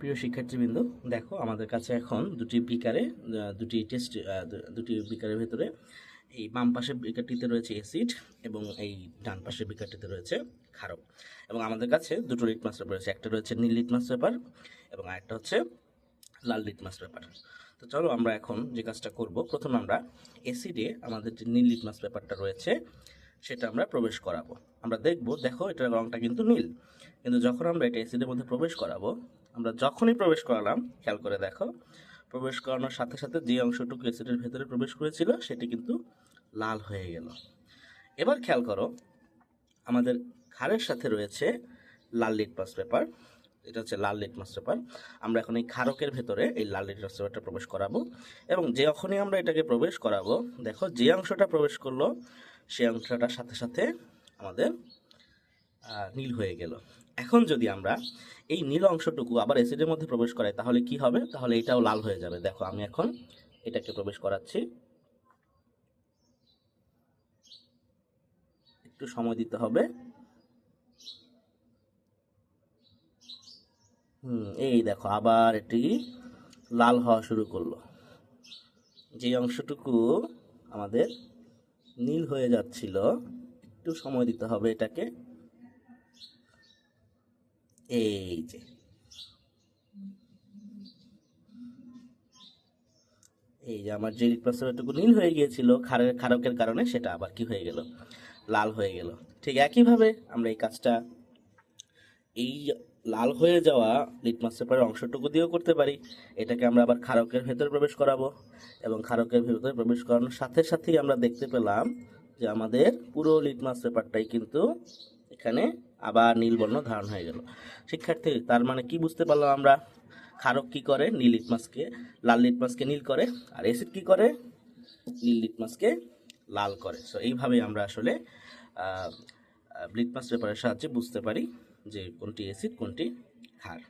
প্রিয় শিক্ষার্থীবৃন্দ, দেখো আমাদের কাছে এখন দুটি বিকারে দুটি টেস্ট দুটি বিকারের ভেতরে এই বাম পাশের বিকারটিতে রয়েছে অ্যাসিড এবং এই ডান পাশের বিকারটিতে রয়েছে ক্ষারক। এবং আমাদের কাছে দুটো লিটমাস পেপার রয়েছে, একটা রয়েছে নীল লিটমাস পেপার এবং আরেকটা হচ্ছে লাল লিটমাস পেপার তো চলো আমরা এখন যে কাজটা করব, প্রথমে আমরা অ্যাসিডে আমাদের যে নীল লিটমাস পেপারটা রয়েছে, সেটা আমরা প্রবেশ করাবো। আমরা দেখব, দেখো এটার রঙটা কিন্তু নীল। কিন্তু যখন আমরা এটা অ্যাসিডের মধ্যে প্রবেশ করাবো আমরা যখনই প্রবেশ করালাম, খেয়াল করে দেখো, প্রবেশ করানোর সাথে সাথে যে অংশটুকু অ্যাসিডের ভেতরে প্রবেশ করেছিল, সেটি কিন্তু লাল হয়ে গেল। এবার খেয়াল করো, আমাদের খারের সাথে রয়েছে লাল লিটমাস পেপার এটা হচ্ছে লাল লিটমাস পেপার আমরা এখন এই ক্ষারকের ভেতরে এই লাল লিটমাস পেপারটা প্রবেশ করাবো এবং যখনই আমরা এটাকে প্রবেশ করাবো, দেখো যে অংশটা প্রবেশ করল সেই অংশটার সাথে সাথে আমাদের নীল হয়ে গেল। এখন যদি আমরা এই নীল অংশটুকু আবার অ্যাসিডের মধ্যে প্রবেশ করাই, তাহলে কি হবে? তাহলে এটাও লাল হয়ে যাবে। দেখো, আমি এখন এটাকে প্রবেশ করাচ্ছি। একটু সময় দিতে হবে। হুম, এই দেখো, আবার এটি লাল হওয়া শুরু করল। যে অংশটুকু আমাদের নীল হয়ে যাচ্ছিল, একটু সময় দিতে হবে এটাকে। এই যে। এই যে আমার যে প্রস্তাবটুকু নীল হয়ে গিয়েছিল ক্ষারের ক্ষারকের কারণে সেটা আবার কি হয়ে গেল? লাল হয়ে গেল। ঠিক একইভাবে আমরা এই কাজটা এই লাল হয়ে যাওয়া লিটমাস পেপারের অংশটুকু দিয়েও করতে পারি। এটাকে আমরা আবার ক্ষারকের ভেতরে প্রবেশ করাবো এবং ক্ষারকের ভেতরে প্রবেশ করানোর সাথে সাথেই আমরা দেখতে পেলাম যে আমাদের পুরো লিটমাস পেপারটাই কিন্তু এখানে আবার নীলবর্ণ ধারণ হয়ে গেল। শিক্ষার্থী, তার মানে কি বুঝতে পারলাম আমরা? ক্ষারক কি করে? নীল লিটমাসকে লাল লিটমাসকে নীল করে, আর এসিড কি করে? নীল লিটমাসকে লাল করে। সো এইভাবে আমরা আসলে লিটমাস পেপারের সাহায্যে বুঝতে পারি যে কোনটি এসিড কোনটি ক্ষার।